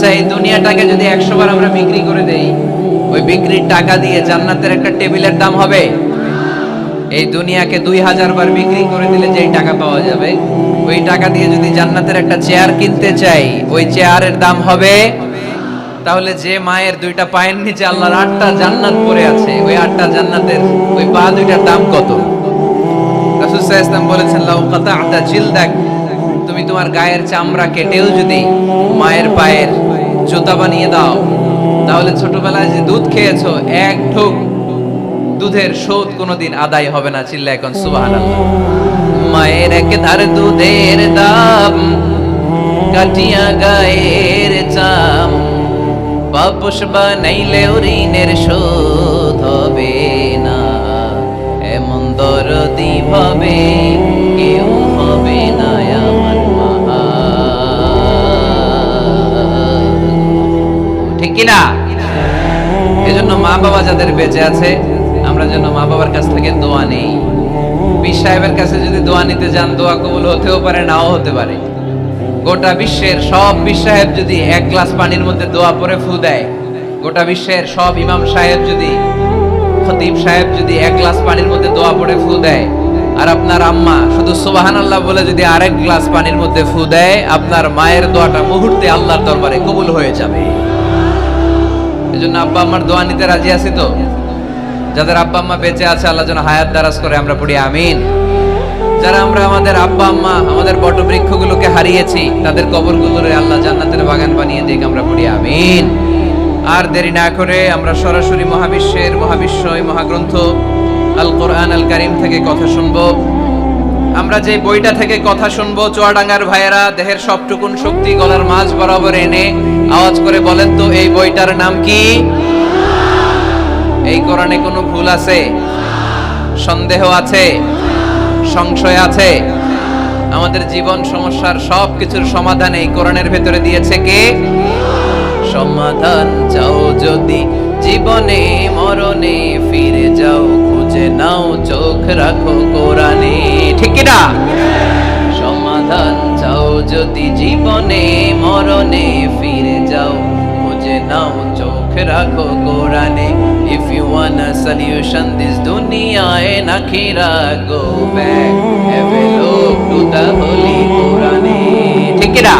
আচ্ছা এই দুনিয়াটাকে যদি একশো বার আমরা বিক্রি করে দেই, ওই বিক্রির টাকা দিয়ে জান্নাতের একটা টেবিলের দাম হবে? এই দুনিয়াকে দুই হাজার বার বিক্রি করে দিলে যেই টাকা পাওয়া যাবে, ওই টাকা দিয়ে যদি জান্নাতের একটা চেয়ার কিনতে চাই, ওই চেয়ারের দাম হবে? তাহলে যে মায়ের দুইটা পায়ের নিচে আল্লাহর আটটা জান্নাত পড়ে আছে, ওই আটটা জান্নাতের ওই পা দুইটার দাম কত? বলেছেন, লাউ কাতা'তা জিলদাক। তুমি তোমার গায়ের চামড়া কেটেও যদি মায়ের পায়ের জুতা বানিয়ে দাও। তাহলে ছোটবেলায় যে দুধ খেয়েছো, এক ঢোক দুধের শোধ কোনোদিন আদায় হবে না চিল্লা এখন, সুবহানাল্লাহ। মায়ের এক ধার দুধের দাম, কাটিয়া গায়ের চাম। পাপুষ বানাইলে ঋণের শোধ হবে না। এমন দরদি ভাবে কেউ হবে না। কিনা? এজন্য মা বাবা যাদের বেঁচে আছে, আমরা যেন মা বাবার কাছ থেকে দোয়া নেই। পীর সাহেবের কাছে যদি দোয়া নিতে যান, দোয়া কবুল হতেও পারে, নাও হতে পারে। গোটা বিশ্বের সব পীর সাহেব যদি এক গ্লাস পানির মধ্যে দোয়া পরে ফু দেয়, গোটা বিশ্বের সব ইমাম সাহেব যদি, খতিব সাহেব যদি এক গ্লাস পানির মধ্যে দোয়া পড়ে ফু দেয়, আর আপনার আম্মা শুধু সুবাহান আল্লাহ বলে যদি আরেক গ্লাস পানির মধ্যে ফু দেয়, আপনার মায়ের দোয়াটা মুহূর্তে আল্লাহর দরবারে কবুল হয়ে যাবে। এজন্য আব্বা আম্মার দোয়া নিতে রাজি আছি তো? যাদের আব্বা আম্মা বেঁচে আছে, আল্লাহ যেন হায়াত দারাজ করে, আমরা পড়ি আমিন। যারা আমরা আমাদের আব্বা আম্মা, আমাদের বটবৃক্ষগুলোকে হারিয়েছি, তাদের কবরগুলোরে আল্লাহ জান্নাতের বাগান বানিয়ে দিক, আমরা পড়ি আমিন। আর দেরি না করে আমরা সরাসরি মহাবিশ্বের, মহাবিশ্বয় মহাগ্রন্থ আল কোরআন আল কারিম থেকে কথা শুনব। আমরা যে বইটা থেকে কথা শুনব, চুয়াডাঙ্গার ভাইয়েরা দেহের সবটুকুন শক্তি গলার মাঝ বরাবর এনে আওয়াজ করে বলেন তো, এই বইটার নাম কি? এই কোরআনে কোনো ভুল আছে? সন্দেহ আছে? সংশয় আছে? আমাদের জীবন সমস্যার সব কিছুর সমাধান এই কোরআনের ভেতরে দিয়েছে কে? সমাধান চাও যদি জীবনে, মরণে ফিরে যাও, খুঁজে নাও, চোখ রাখো কোরআনে। ঠিক না সমাধান চাও যদি জীবনে, মরণে ফিরে নাও চোখ রাখো কোরআনে if you want a solution this দুনিয়ায় নাখিরা go back have a look to the holy কোরআনে ঠিক কি না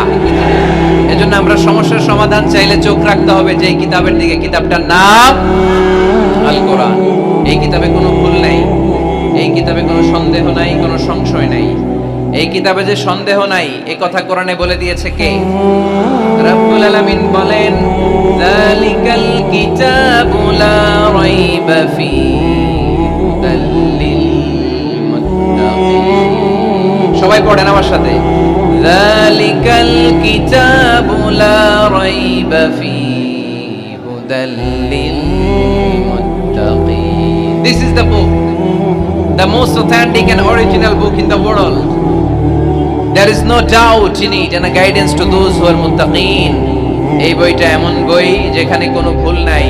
এজন্য আমরা সমস্যার সমাধান চাইলে চোখ রাখতে হবে যে কিতাবের দিকে। কিতাবটার নাম আল কোরআন এই কিতাবে কোনো ভুল নাই। এই কিতাবে কোনো সন্দেহ নাই, কোনো সংশয় নাই। এই কিতাবে যে সন্দেহ নাই এই কথা কোরআনে বলে দিয়েছে কে? রব্বুল আলামিন বলেন, যালিকাল কিতাবু লা রাইবা ফি হুদাল লিল মুত্তাকিন. সবাই পড়েন আমার সাথে। যালিকাল কিতাবু লা রাইবা ফি হুদাল লিল মুত্তাকিন. This is the book the most authentic and original book in the world. There is no doubt ইনি যেন guidance to those who are মুত্তাকিন এই বইটা এমন বই যেখানে কোনো ভুল নাই,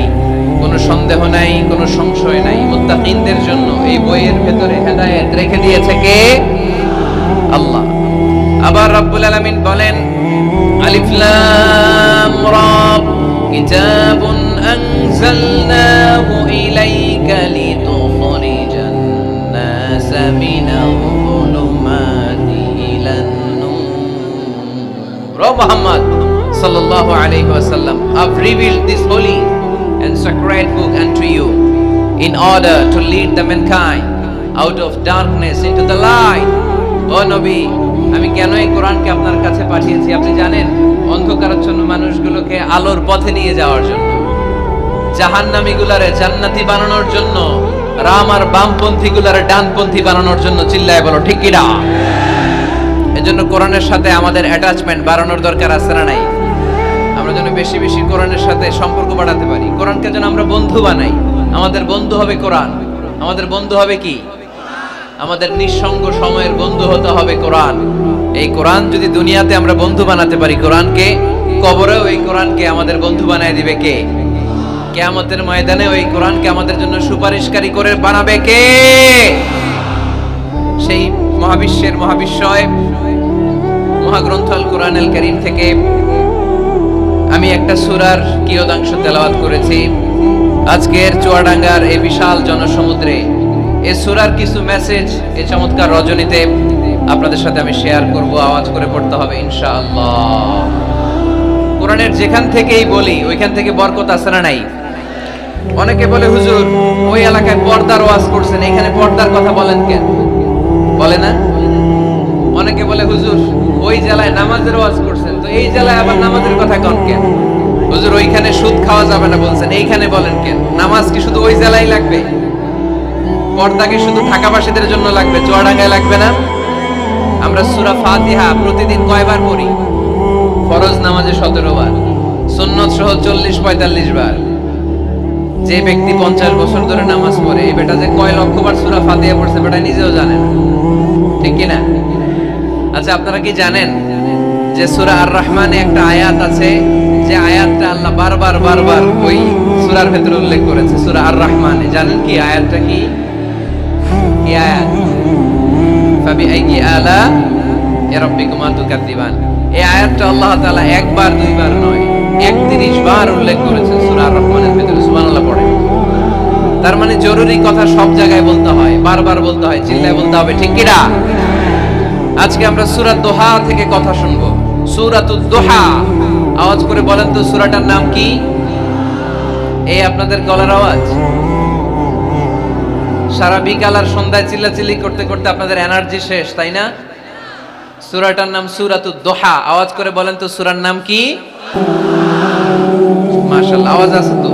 কোনো সন্দেহ নাই, কোনো সংশয় নাই। মুত্তাকিনদের জন্য এই বইয়ের ভেতরে হেদায়েত রেখে দিয়েছে কে? আল্লাহ। আবার রব্বুল আলামিন বলেন, আলিফ লাম রা কিতাবুন আনজালনাহু ইলাইকা লিতুখরিজান নাস মিনাল O Muhammad sallallahu alayhi wasallam have revealed this holy and sacred book unto you in order to lead the mankind out of darkness into the light ও নবী আমি কেন এই কোরআনকে আপনার কাছে পাঠিয়েছি আপনি জানেন অন্ধকারাচ্ছন্ন মানুষগুলোকে আলোর পথে নিয়ে যাওয়ার জন্য জাহান্নামী গুলারে জান্নাতি বানানোর জন্য রাম আর বামপন্থী গুলারে ডানপন্থী বানানোর জন্য চিল্লায় বলো ঠিক কিনা এজন্য কোরআনের সাথে আমাদের অ্যাটাচমেন্ট বাড়ানোর দরকার আছে না নাই? আমরা যেন বেশি বেশি কোরআনের সাথে সম্পর্ক বাড়াতে পারি। কোরআনকে যেন আমরা বন্ধু বানাই। আমাদের বন্ধু হবে কোরআন। আমাদের বন্ধু হবে কি? আমাদের নিঃসঙ্গ সময়ের বন্ধু হতে হবে কোরআন। এই কোরআন যদি দুনিয়াতে আমরা বন্ধু বানাতে পারি, কোরআনকে কবরেও এই কোরআনকে আমাদের বন্ধু বানায় দিবে কে? কেয়ামতের ময়দানে ওই কোরআনকে আমাদের জন্য সুপারিশকারী করে বানাবে কে? সেই মহাবিশ্বের মহাবিশ্বয় মহাগ্রন্থ আল কোরআন আল করিম থেকে আমি একটা সুরার কিয়দাংশ তেলাওয়াত করেছি। আজকের চুয়াডাঙ্গার এই বিশাল জনসমুদ্রে এই সুরার কিছু মেসেজ এই চমৎকার রজনীতে আপনাদের সাথে আমি শেয়ার করব, আওয়াজ করে পড়তে হবে ইনশাআল্লাহ। কোরআনের যেখান থেকেই বলি, ওইখান থেকে বরকত না নাই? অনেকে বলে, হুজুর, ওই এলাকায় পর্দার ওয়াজ করছেন, এখানে পর্দার কথা বলেন কেন? বলে না? অনেকে বলে, হুজুর, ওই জেলায় নামাজের ওয়াজ করছেন, তো এই জেলায় আবার নামাজের কথা কন কেন? হুজুর, ওইখানে সুদ খাওয়া যাবে না, বলছেন। এইখানে বলেন কেন? নামাজ কি শুধু ওই জেলায় লাগবে? পর্দা কি শুধু ঢাকাবাসীদের জন্য লাগবে? চুয়াডাঙ্গায় লাগবে না? আমরা সুরা ফাতিহা প্রতিদিন কয়বার পড়ি? ফরজ নামাজে সতেরো বার, সুন্নত সহ চল্লিশ পঁয়তাল্লিশ বার। যে ব্যক্তি পঞ্চাশ বছর ধরে নামাজ পড়ে, এই বেটা যে কয় লক্ষ বার সূরা ফাতিহা পড়ছে বেটা নিজেও জানে না। ঠিক কি না আচ্ছা আপনারা কি জানেন যে সূরা আর রহমানে একটা আয়াত আছে? যে আয়াতটা আল্লাহ বারবার বারবার ওই সূরার ভেতরে উল্লেখ করেছে, সূরা আর রহমানে জানেন কি আয়াতটা কি? কি আয়াত? ফাবি আইকি আলা রাব্বিকুমা তুকাদ্দিবান। এই আয়াতটা আল্লাহ তাআলা একবার, দুইবার নয়। 31 বার উল্লেখ করেছেন সূরা রহমানের ভেতরে সুবহানাল্লাহ পড়ে। তার মানে জরুরি কথা সব জায়গায় বলতে হয়, বারবার বলতে হয়, চিল্লায় বলতে হবে, ঠিক কি না আজকে আমরা সূরা দোহা থেকে কথা শুনব। সূরাতুদ দোহা। আওয়াজ করে বলেন তো, সূরাটার নাম কি? এই আপনাদের গলার আওয়াজ? সারা বিকাল আর সন্ধ্যায় চিল্লাচিল্লি করতে করতে আপনাদের এনার্জি শেষ, তাই না? সূরাটার নাম সূরাতুদ দোহা। আওয়াজ করে বলেন তো, সূরার নাম কি? আওয়াজ আছে তো?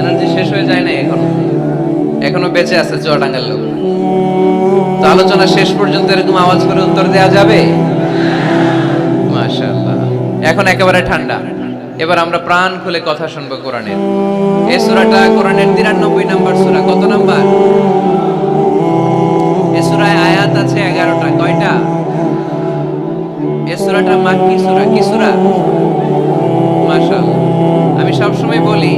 এনার্জি শেষ হয়ে যায় না এখনও। এখনও বেঁচে আছে লোক। তো আলোচনা শেষ পর্যন্ত এরকম আওয়াজ করে উত্তর দেওয়া যাবে? এখন একেবারে ঠান্ডা। এবার আমরা প্রাণ খুলে কথা শুনব কোরআনের। এই সূরাটা কোরআনের 93 নাম্বার সূরা। কত নাম্বার? এই আয়াত আছে 11টা কয়টা? এই সূরাটা মাক্কি সূরা। কি সূরা? মাশাআল্লাহ আমি সবসময় বলি,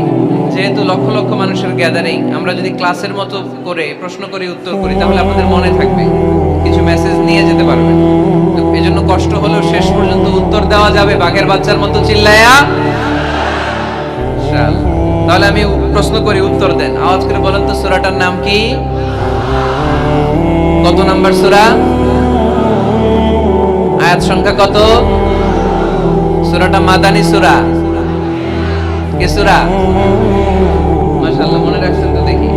যেহেতু লক্ষ লক্ষ মানুষের গ্যাদারিং আমরা যদি ক্লাসের মতো করে প্রশ্ন করি, উত্তর করি, তাহলে আপনাদের মনে থাকবে, কিছু মেসেজ নিয়ে যেতে পারবেন। তো এই জন্য কষ্ট হলেও শেষ পর্যন্ত উত্তর দেওয়া যাবে, বাঘের বাচ্চার মতো চিল্লায়া। তাহলে আমি প্রশ্ন করি, উত্তর দেন। আওয়াজ করে বলেন তো, সুরাটার নাম কি? কত নাম্বার সুরা? আয়াত সংখ্যা কত? সুরাটা মাদানী সূরা। কি সূরা? মাশাআল্লাহ, মনে রাখছেন তো দেখি।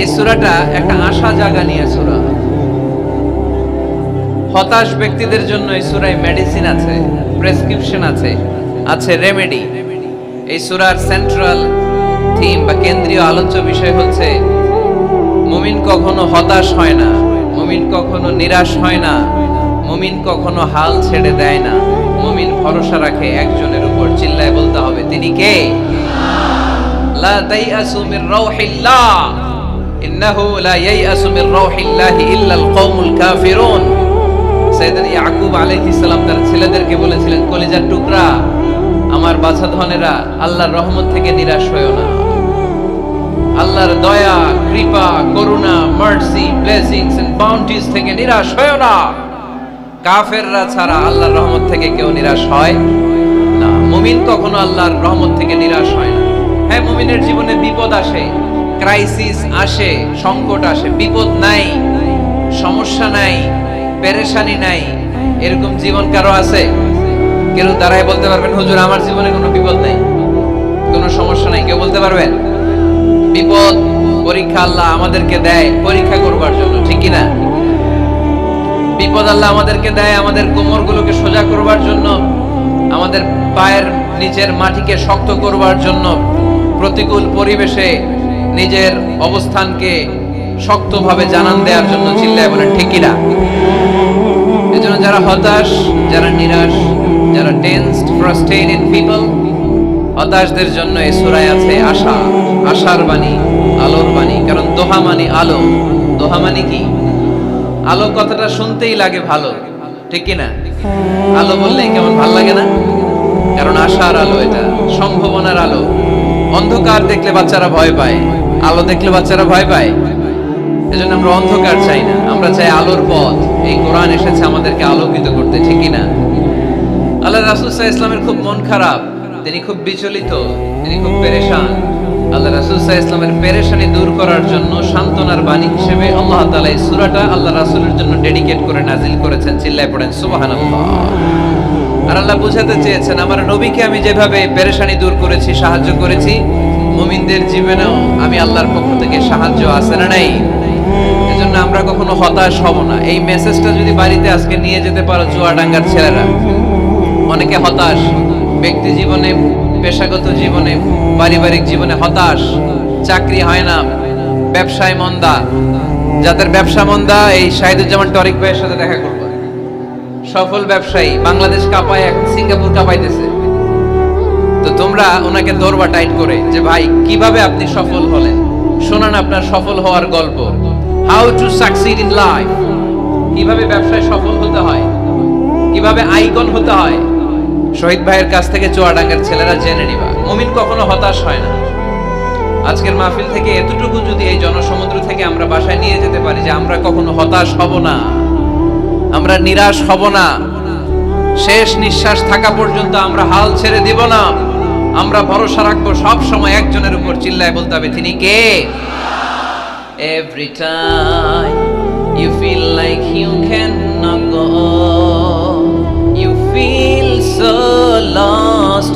এই সূরাটা একটা আশা জাগা নিয়ে সূরা। হতাশ ব্যক্তিদের জন্য এই সূরায় মেডিসিন আছে প্রেসক্রিপশন আছে আছে রেমেডি এই সূরার সেন্ট্রাল থিম বা কেন্দ্রীয় আলোচ্য বিষয় হচ্ছে, মুমিন কখনো হতাশ হয় না, মুমিন কখনো নিরাশ হয় না, মুমিন কখনো হাল ছেড়ে দেয় না, মুমিন ভরসা রাখে একজনের উপর চিল্লায় বলতে হবে, তিনি কে? লা তাইয়াসু মির রাউহিল্লাহ। ইন্নাহু লা ইয়াইয়াসু মির রাউহিল্লাহি ইল্লাল কওমুল কাফিরুন। সাইয়েদনা ইয়াকুব আলাইহিস সালাম তার ছেলেদেরকে বলেছিলেন, কলিজার টুকরা, আমার বাছা ধনেরা, আল্লাহর রহমত থেকে নিরাশ হয়ো না। আল্লাহর দয়া, কৃপা, করুণা, মার্সি, ব্লেসিংস এন্ড বাউন্টিস থেকে নিরাশ হয়ো না। কাফেররা ছাড়া আল্লাহর রহমত থেকে কেউ নিরাশ হয়? মুমিন কখনো আল্লাহর রহমত থেকে নিরাশ হয় না। হ্যাঁ মুমিনের জীবনে বিপদ আসে ক্রাইসিস আসে, সংকট আসে, বিপদ নাই, সমস্যা নাই, পেরেশানি নাই, এরকম জীবন কারও আছে? কেউ দাঁড়ায় বলতে পারবেন, হুজুর, আমার জীবনে কোনো বিপদ নাই, কোনো সমস্যা নাই। কেউ বলতে পারবেন, বিপদ, পরীক্ষা আল্লাহ আমাদেরকে দেয়, পরীক্ষা করবার জন্য। ঠিক না বিপদ আল্লাহ আমাদেরকে দেয়, আমাদের কোমরগুলোকে সোজা করবার জন্য। আমাদের পায়ের নিচের মাটিকে শক্ত করবার জন্য প্রতিকূল পরিবেশে নিজের অবস্থানকে শক্তভাবে জানান দেওয়ার জন্য চিল্লায় বলেন ঠিকিরা এজন্য যারা হতাশ, যারা নিরাশ, যারা টেন্সড ফ্রাস্ট্রেটেড পিপল হতাশদের জন্য এই সূরায় আছে আশা, আশার বাণী, আলোর বাণী। কারণ দোহা মানে আলো। দোহা মানে কি? আলো কথাটা শুনতেই লাগে ভালো। ঠিক কি না আলো বললেই কেমন ভালো লাগে না? কারণ আশার আলো এটা, সম্ভাবনার আলো। অন্ধকার দেখলে বাচ্চারা ভয় পায়, আলো দেখলে বাচ্চারা ভয় পায়। এজন্য আমরা অন্ধকার চাই না, আমরা চাই আলোর পথ। এই কোরআন এসেছে আমাদেরকে আলোকিত করতে, ঠিক না আল্লাহ রাসুল ইসলামের খুব মন খারাপ, তিনি খুব বিচলিত, তিনি খুব পেরেশান। আল্লাহ রাসুল সাহা ইসলামের পেরেশানি দূর করার জন্য সান্ত্বনার বাণী হিসেবে আল্লাহ তালা এই সুরাটা আল্লাহ রাসুলের জন্য ডেডিকেট করে নাজিল করেছেন, চিল্লায় পড়েন সুবাহান আর আল্লাহ বুঝাতে চেয়েছেন, আমার নবীকে আমি যেভাবে পেরেশানি দূর করেছি, সাহায্য করেছি, মুমিনদের জীবনেও আমি আল্লাহর পক্ষ থেকে সাহায্য আছে না নাই? এজন্য আমরা কখনো হতাশ হব না। এই মেসেজটা যদি বাড়িতে আজকে নিয়ে যেতে পারো চুয়াডাঙ্গার ছেলেরা, অনেকে হতাশ। ব্যক্তি জীবনে পেশাগত জীবনে, পারিবারিক জীবনে হতাশ, চাকরি হয় না, ব্যবসায় মন্দা। যাদের ব্যবসা মন্দা, এই শাহিদুজ্জামান টরিক ভাইয়ের সাথে দেখা করব। সফল ব্যবসায়ী, বাংলাদেশ কাঁপায় এক সিঙ্গাপুর কাঁপাইতেছে। তো তোমরা ওনাকে ধরবা টাইট করে যে, ভাই, কীভাবে আপনি সফল হলেন? শোনান আপনার সফল হওয়ার গল্প। How to succeed in life কীভাবে ব্যবসায় সফল হতে হয়? কীভাবে আইকন হতে হয়? শহীদ ভাইয়ের কাছ থেকে চুয়াডাঙ্গার ছেলেরা জেনে নিবা, মুমিন কখনো হতাশ হয় না। আজকের মাহফিল থেকে এতটুকু যদি এই জনসমুদ্র থেকে আমরা বাসায় নিয়ে যেতে পারি যে আমরা কখনো হতাশ হব না, আমরা নিরাশ হব না, শেষ নিঃশ্বাস থাকা পর্যন্ত আমরা হাল ছেড়ে দিব না, আমরা ভরসা রাখব সব সময় একজনের উপর চিল্লায় বলতে হবে, তিনি কে? Every time you feel like you can not go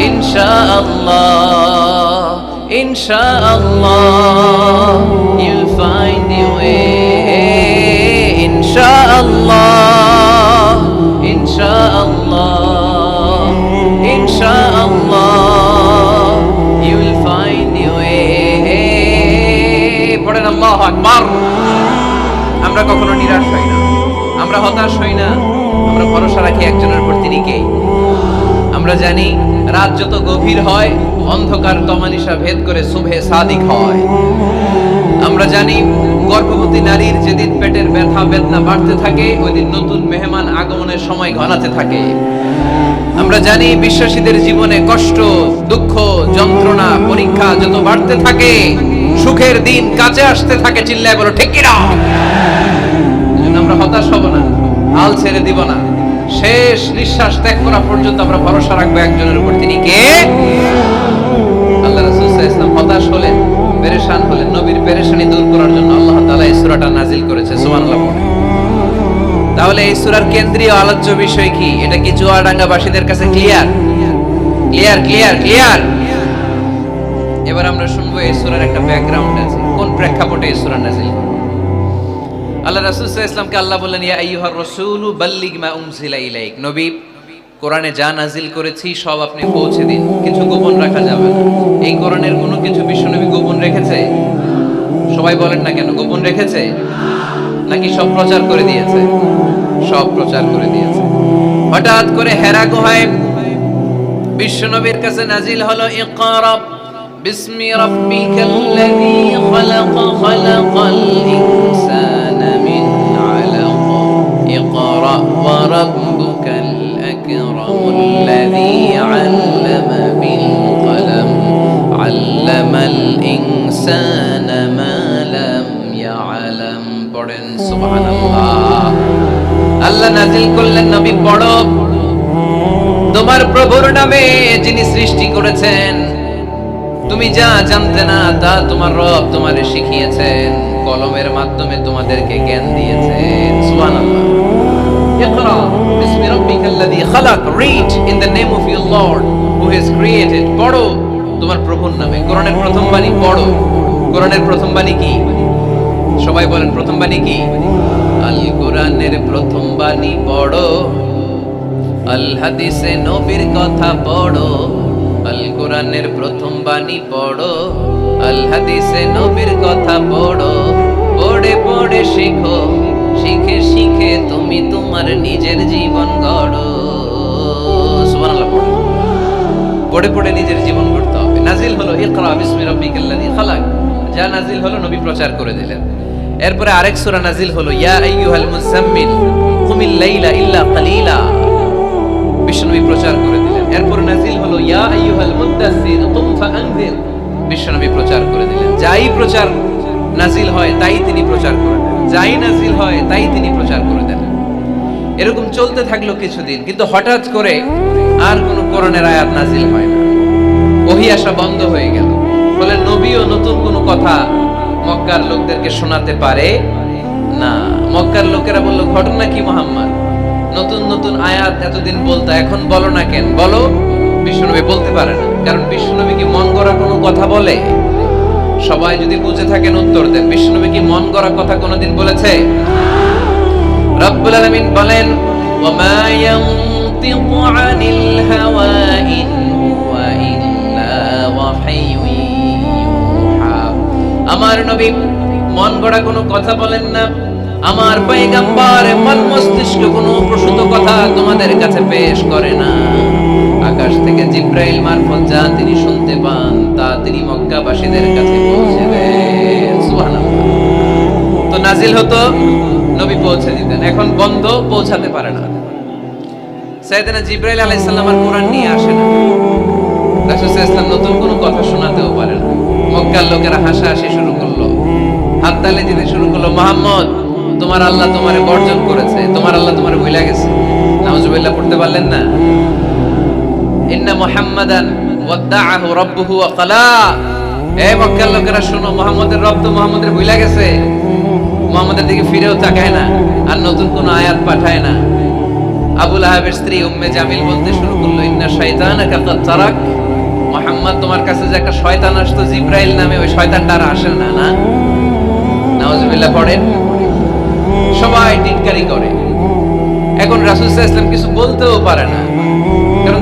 inshallah inshallah you'll find your way inshallah inshallah inshallah you'll find your way পড়েন আল্লাহু আকবার আমরা কখনো নিরাশ হই না আমরা হতাশ হই না আমরা ভরসা রাখি একজনের উপর তিনি কে আমরা জানি, রাত যত গভীর হয়, অন্ধকার তমানিসা ভেদ করে শুভে সাদিক হয়। আমরা জানি, গর্ভবতী নারীর যেদিন পেটের ব্যথা, বেদনা বাড়তে থাকে ওই দিন নতুন মেহমান আগমনের সময় ঘনাতে থাকে। আমরা জানি, বিশ্বাসীদের জীবনে কষ্ট, দুঃখ, যন্ত্রণা, পরীক্ষা যত বাড়তে থাকে, সুখের দিন কাছে আসতে থাকে চিল্লায় বলো ঠিক কিনা আমরা হতাশ হব না, হাল ছেড়ে দিব না। শেষ নিঃশ্বাস ত্যাগ করা পর্যন্ত আমরা ভরসা রাখব একজনের উপর। তিনি কে? আল্লাহ রাসূল সাল্লাল্লাহু হতাশ হলেন, পেরেশান হলেন, নবীর পেরেশানি দূর করার জন্য আল্লাহ তাআলা এই সূরাটা নাজিল করেছে, সুবহানাল্লাহ তাহলে এই সূরার কেন্দ্রীয় আলোচ্য বিষয় কি? এটা কি কাছে ক্লিয়ার? Clear clear clear. এবার আমরা শুনব এই সূরার একটা ব্যাকগ্রাউন্ড আছে। কোন প্রেক্ষাপটে এই সূরা নাজিল আল্লাহ রাসূল ইসলামকে আল্লাহ বললেন, ইয়া আইয়ুহার রাসূলু, বাল্লিগ মা উনজিলা ইলাইক। নবী, কোরআনে যা নাজিল করেছি সব আপনি পৌঁছে দিন, কিছু গোপন রাখা যাবে না। এই কোরআনের কোনো কিছু বিশ্বনবী গোপন রেখেছে? সবাই বলেন না কেন, গোপন রেখেছে? নাকি সব প্রচার করে দিয়েছে? সব প্রচার করে দিয়েছে। হঠাৎ করে হেরা গুহায় বিশ্বনবীর কাছে নাজিল হলো, ইকরা বিসমি রাব্বিকাল্লাযী খালাক খালাকাল ইনসানা। রাব্বুকাল আকরামুল্লাযী আল্লামা বিল কলম আল্লামাল ইনসানা মা লাম ইয়ালাম পড়েন সুবহানাল্লাহ। আল্লাহ নাজিল করলেন নবী পড়ো তোমার প্রভুর নামে যিনি সৃষ্টি করেছেন। তুমি যা জানতে না তা তোমার রব তোমারে শিখিয়েছেন, কলমের মাধ্যমে তোমাদেরকে জ্ঞান দিয়েছেন। সুবহানাল্লাহ। ইকরা বিসমি রাব্বিকাল্লাযী খালাক read in the name of your lord who has created পড়ো। তোমার প্রভুর নামে। কোরআনের প্রথম বাণী পড়ো। কোরআনের প্রথম বাণী কি? সবাই বলেন, প্রথম বাণী কি? আল কোরআনের প্রথম বাণী পড়ো। আল হাদিসে নবীর কথা পড়ো। আল কোরআনের প্রথম বাণী পড়ো। আল হাদিসে নবীর কথা পড়ো। পড়ে পড়ে শেখো। শিখে শিখে তুমি তোমার নিজের জীবন গড়ো। পড়ে। পড়ে নিজের জীবন গড়তে হবে। নাজিল হলো, ইকরা বিসমি রাব্বিকাল্লাযী খালাক। যা নাজিল হলো, নবী প্রচার করে দিলেন। এরপরে আরেক সূরা নাজিল হলো, ইয়া আইয়ুহাল মুজাম্মিল কুমিল লাইলা ইল্লা কালিলা। বিশ্বনবী প্রচার করে দিলেন। এরপরে নাজিল হলো, ইয়া আইয়ুহাল মুদ্দাসসির কুম ফাআনজির। বিশ্বনবী প্রচার করে দিলেন। যাই প্রচার নাজিল হয়, তাই তিনি প্রচার করে দেন। যাই নাজিল হয়, তাই তিনি প্রচার করে দেন। এরকম চলতে থাকল কিছুদিন, কিন্তু হঠাৎ করে আর কোনো কোরআনের আয়াত নাজিল হয় না। ওহি আসা বন্ধ হয়ে গেল। বলে নবীও নতুন কোনো কথা মক্কার লোকদেরকে শোনাতে পারে না। মক্কার লোকেরা বলল, ঘটনা কি মোহাম্মদ? নতুন নতুন আয়াত এতদিন বলতো, এখন বলো না কেন? বলো, বিশ্বনবী বলতে পারে না। কারণ বিশ্বনবী কি মন গড়া কোনো কথা বলে? সবাই যদি বুঝে থাকেন উত্তর দেন। বিশ্বনবী কি মন গড়া কথা কোনোদিন বলেছে? রব্বুল আলামিন বলেন, ওমা ইয়ানতিকু আনিল হাওয়া ইন হুয়া ইল্লা ওয়াহয়ুন আমার নবী মন গড়া কোনো কথা বলেন না। আমার পয়গাম্বর মন মস্তিষ্ক কোনো প্রসূত কথা তোমাদের কাছে পেশ করে না। আকাশ থেকে জিব্রাইল মারফত যা তিনি শুনতে পান, তা তিনি মক্কাবাসীদের কাছে পৌঁছে দেন। তো নাজিল হতো, নবী পৌঁছে দিতেন। এখন বন্ধ, পৌঁছাতে পারে না। সাইয়েদনা জিব্রাইল আর কোরআন নিয়ে আসে না। ইসলাম নতুন কোনো কথা শোনাতেও পারে না। মক্কার লোকেরা হাসাহাসি শুরু করল। হাততালি দিতে শুরু করল মোহাম্মদ তোমার আল্লাহ তোমারে বর্জন করেছে, তোমার আল্লাহ তোমারে ভুলে গেছে। নাউজুবিল্লাহ, পড়তে পারলেন না? তোমার কাছে যে একটা শয়তান আসতো, জিব্রাইল নামে ওই শয়তানটা আর আসে না না? পড়েন। সবাই টিটকারি করে। এখন রাসূল ইসলাম কিছু বলতেও পারে না।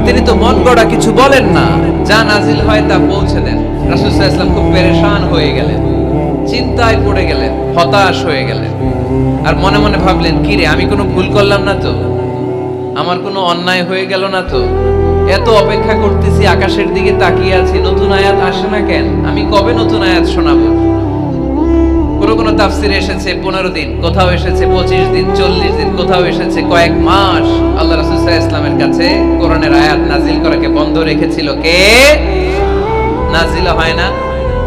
তিনি তো মন গড়া কিছু বলেন না। যা নাজিল হয় তা পৌঁছে দেন। রাসূল খুব পেরেশান হয়ে গেলেন। চিন্তায় পড়ে গেলেন, হতাশ হয়ে গেলেন। আর মনে মনে ভাবলেন, কি রে, আমি কোনো ভুল করলাম না তো? আমার কোনো অন্যায় হয়ে গেল না তো? এত অপেক্ষা করতেছি, আকাশের দিকে তাকিয়ে আছি, নতুন আয়াত আসে না কেন? আমি কবে নতুন আয়াত শোনাবো? কোনো কোনো তাফসিরে এসেছে পনেরো দিন, কোথাও এসেছে পঁচিশ দিন, চল্লিশ দিন, কোথাও এসেছে কয়েক মাস। আল্লাহ রাসুল ইসলামের কাছে কোরআনের আয়াত নাজিল করাকে বন্ধ রেখেছিল। কে? নাজিল হয় না।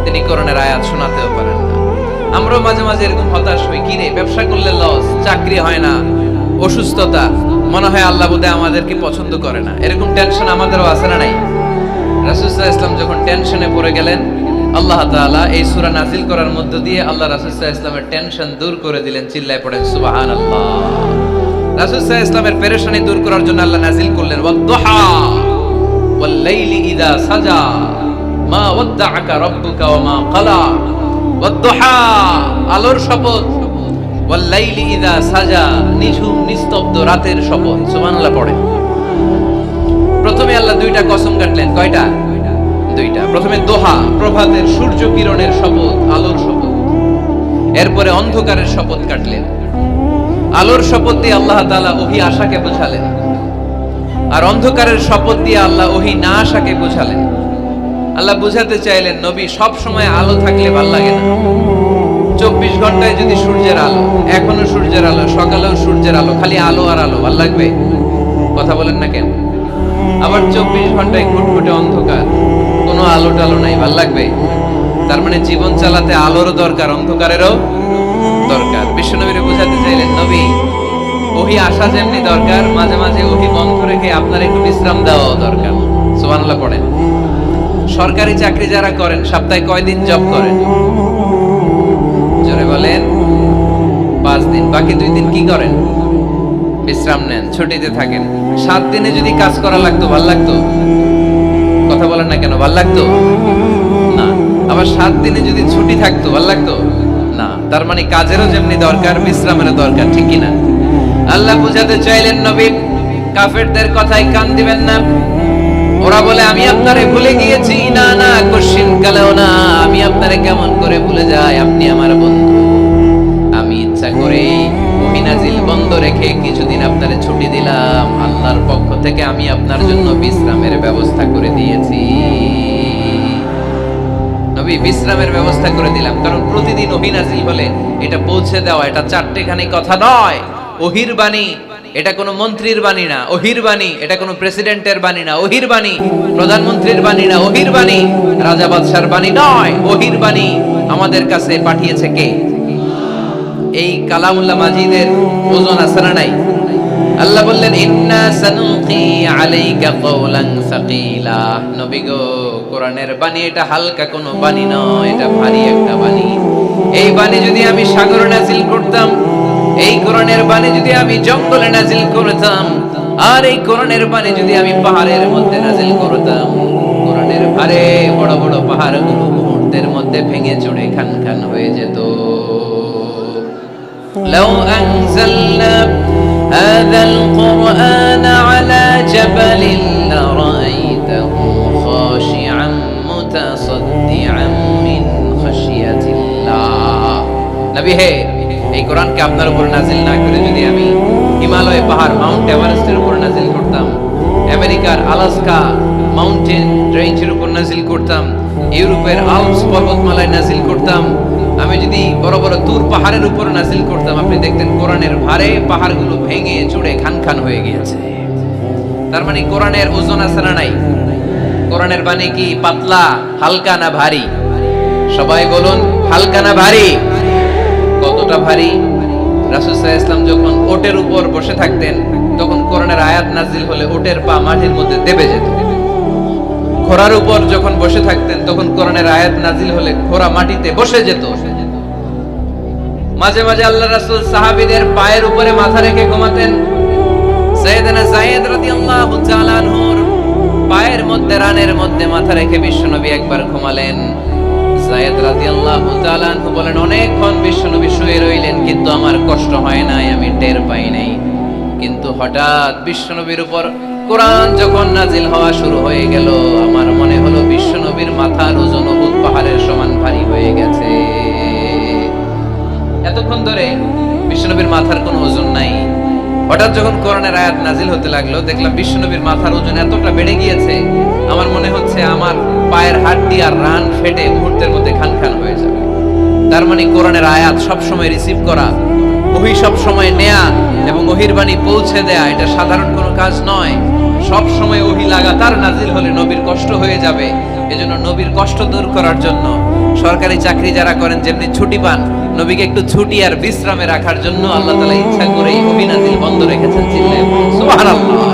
তিনি কোরআনের আয়াত শোনাতেও পারেন না। আমরাও মাঝে মাঝে এরকম হতাশ হই কিরে ব্যবসা করলে লস চাকরি হয় না, অসুস্থতা, মনে হয় আল্লাহ বোধে আমাদেরকে পছন্দ করে না। এরকম টেনশন আমাদেরও আছে না নাই? রাসুসাহ ইসলাম যখন টেনশনে পড়ে গেলেন আল্লাহ তাআলা এই সূরা নাজিল করার মধ্য দিয়ে আল্লাহ রাসুসাহ ইসলামের টেনশন দূর করে দিলেন, চিল্লায় পড়েন সুবাহান আল্লাহ রাসুসাহ ইসলামের পেরেশানি দূর করার জন্য আল্লাহ নাজিল করলেন, ওয়াদ্দুহা, ওয়াল্লাইলি ইদা মা ওয়াদ্দাআকা রাব্বুকা ওয়া আলোর শপথ, ওয়াল্লাইলি ইদা সাজা, নিঝুম, নিস্তব্ধ রাতের শপথ, সুবহানাল্লাহ পড়ে প্রথমে আল্লাহ দুইটা কসম কাটলেন, কয়টা? দুইটা। প্রথমে দোহা, প্রভাতের সূর্য কিরণের শপথ, আলোর শপথ। এরপরে অন্ধকারের শপথ কাটলেন। আলোর শপথ দিয়ে আল্লাহ তাআলা ওহি আশাকে বোঝালেন। আর অন্ধকারের শপথ দিয়ে আল্লাহ ওহি না আশাকে বোঝালেন। আল্লাহ বুঝাতে চাইলেন, নবী, সব সময় আলো থাকলে ভালো লাগে না। চব্বিশ ঘন্টায় যদি সূর্যের আলো, এখনও সূর্যের আলো, সকালেও সূর্যের আলো, খালি আলো আর আলো, ভালো লাগবে? কথা বলেন না কেন? আবার চব্বিশ ঘন্টায় ঘুটঘুটে অন্ধকার। কোনো আলো টালো নাই, ভালো লাগবে? তার মানে জীবন চালাতে আলোরও দরকার, অন্ধকারেরও দরকার। বিশ্বনবীরে বোঝাতে চাইলেন, নবী, ওহি আসা যেমনি দরকার, মাঝে মাঝে ওহি বন্ধ রেখে আপনার একটু বিশ্রাম দেওয়াও দরকার। সুবহানাল্লাহ পড়েন। সরকারি চাকরি যারা করেন, সপ্তাহে কয়দিন জব করেন? জোরে বলেন, পাঁচ দিন, বাকি দুই দিন কি করেন? বিশ্রাম নেন, ছুটিতে থাকেন। সাত দিনে যদি কাজ করা লাগতো, ভালো লাগতো? কথা বলেন না কেন? ভালো লাগতো? না। আবার সাত দিনে যদি ছুটি থাকতো, ভালো লাগতো? না। তার মানে কাজেরও যেমনি দরকার, বিশ্রামেরও দরকার, ঠিক কি না আল্লাহ বুঝাতে চাইলেন নবী, কাফেরদের কথাই কান দিবেন না। ওরা বলে, আমি আপনারে ভুলে গিয়েছি। না না, কোশ্চিন কালেও না। আমি আপনারে কেমন করে ভুলে যাই? আপনি আমার বন্ধু। বন্ধ রেখে কিছুদিন আপনারে ছুটি দিলাম। আল্লাহর পক্ষ থেকে আমি আপনার জন্য বিশ্রামের ব্যবস্থা করে দিয়েছি। নবী, বিশ্রামের ব্যবস্থা করে দিলাম। কারণ প্রতিদিন ওহি নাজিল হলে এটা পৌঁছে দেওয়া, এটা চারটেখানি কথা নয়। ওহির বাণী, এটা কোনো মন্ত্রীর বাণী না। ওহির বাণী, এটা কোনো প্রেসিডেন্টের বাণী না। ওহির বাণী, প্রধানমন্ত্রীর বাণী না। ওহির বাণী, রাজা বাদশার বাণী নয়। ওহির বাণী আমাদের কাছে পাঠিয়েছে কে? এই কালামুল্লাহ মাজিদের ওজন না নাই? আল্লাহ বললেন, ইন্না সানুকি আলাইকা কওলান সাকিলা। নবী গো, কোরআনের বাণী এটা হালকা কোনো বাণী নয় এটা ভারী একটা বাণী। এই বাণী যদি আমি সাগরে নাজিল করতাম, এই কোরআনের বাণী যদি আমি জঙ্গলে নাজিল করতাম, আর এই কোরআনের বাণী যদি আমি পাহাড়ের মধ্যে নাজিল করতাম, কোরআনের ভারে বড় বড় পাহাড়গুলো মুহূর্তের মধ্যে ভেঙে চড়ে খান খান হয়ে যেত। لو أنزلنا هذا القرآن على جبل لرأيته خاشعا متصدعا من خشية الله নবী হে এই কোরআনকে আপনার উপর নাজিল না করে যদি আমি হিমালয় পাহাড় মাউন্ট এভারেস্টের উপর নাজিল করতাম আমেরিকার আলাস্কা মাউন্টেন রেঞ্জের উপর নাজিল করতাম ইউরোপের আলপস পর্বতমালায় নাজিল করতাম। আমি যদি বড় বড় দূর পাহাড়ের উপর নাজিল করতাম, আপনি দেখতেন কোরআনের ভারে পাহাড়গুলো ভেঙে চুড়ে খান খান হয়ে গিয়েছে। তার মানে কোরআনের ওজন আছে না নাই? কোরআনের বাণী কি পাতলা, হালকা না ভারী? সবাই বলুন, হালকা না ভারী? কতটা ভারী? রাসুসাহ ইসলাম যখন ওটের উপর বসে থাকতেন, তখন কোরআনের আয়াত নাজিল হলে ওটের পা মাটির মধ্যে দেবে যেত। ঘোড়ার উপর যখন বসে থাকতেন, তখন কোরআনের আয়াত নাজিল হলে ঘোড়া মাটিতে বসে যেত। মাঝে মাঝে আল্লাহ রাসূল সাহাবীদের পায়ের উপরে মাথা রেখে ঘুমাতেন। রাদিয়াল্লাহু তাআলা আনহুর পায়ের মধ্যে, রানের মধ্যে মাথা রেখে বিশ্বনবী একবার ঘুমালেন। যায়েদ রাদিয়াল্লাহু তাআলা আনহু বলেন, অনেকক্ষণ বিশ্বনবী শুয়ে রইলেন, কিন্তু আমার কষ্ট হয় নাই, আমি টের পাই নাই। কিন্তু হঠাৎ বিশ্বনবীর উপর কোরআন যখন নাজিল হওয়া শুরু হয়ে গেল, আমার মনে হলো বিশ্বনবীর মাথার ওজন উহুদ পাহাড়ের সমান ভারী হয়ে গেছে। এতক্ষণ ধরে বিশ্বনবীর মাথার কোনো ওজন নাই। হঠাৎ যখন কোরআনের আয়াত নাজিল হতে লাগল, দেখলাম বিশ্বনবীর মাথার ওজন এতটা বেড়ে গিয়েছে, আমার মনে হচ্ছে আমার পায়ের হাড্ডি আর রান ফেটে মুহূর্তের মধ্যে খান খান হয়ে যাবে। তার মানে কোরআনের আয়াত সব সময় রিসিভ করা, ওহি সব সময় নেয়া এবং ওহির বাণী পৌঁছে দেয়া, এটা সাধারণ কোনো কাজ নয়। সব সময় ওহি লাগাতার নাজিল হলে নবীর কষ্ট হয়ে যাবে। এজন্য নবীর কষ্ট দূর করার জন্য সরকারি চাকরি যারা করেন, যেমনি ছুটি পান, নবীকে একটু ছুটি আর বিশ্রামে রাখার জন্য আল্লাহ তালা ইচ্ছা করে ওহি নাজিল বন্ধ রেখেছেন চিল্লেন সুবহানাল্লাহ।